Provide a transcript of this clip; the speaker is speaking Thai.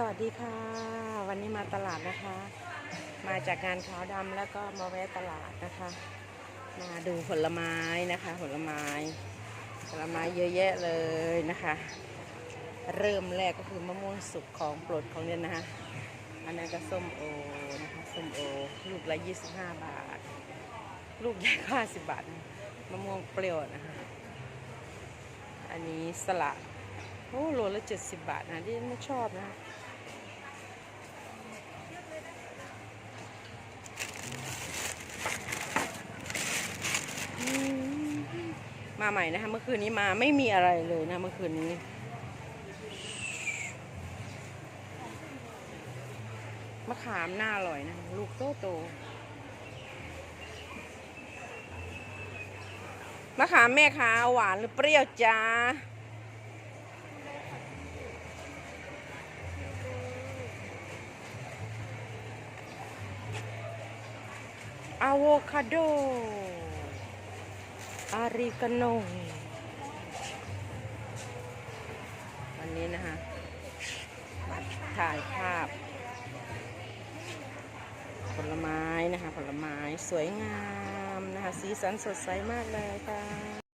สวัสดีค่ะ วันนี้มาตลาดนะคะ มาจากงานขาวดำแล้วก็มาแวะตลาดนะคะ มาดูผลไม้นะคะ ผลไม้ ผลไม้เยอะแยะเลยนะคะ เริ่มแรกก็คือมะม่วงสุกของโปรดของเนี่ยนะคะอันนั้นก็ส้มโอนะคะส้มโอลูกละ 25 บาท ลูกใหญ่ก็50บาทมะม่วงเปรี้ยวนะคะอันนี้สละโอ้โลละ 70 บาทนะที่นไม่ชอบนะ มาใหม่นะคะเมื่อคืนนี้มาไม่มีอะไรเลยนะเมื่อคืนนี้มะขามน่าอร่อยนะ ลูกโตโตมะขามแม่ค้าหวานหรือเปรี้ยวจ้าอะโวคาโด อาริกาโนวันนี้นะคะมาถ่ายภาพ ผลไม้นะคะ ผลไม้สวยงามนะคะ สีสันสดใสมากเลยค่ะ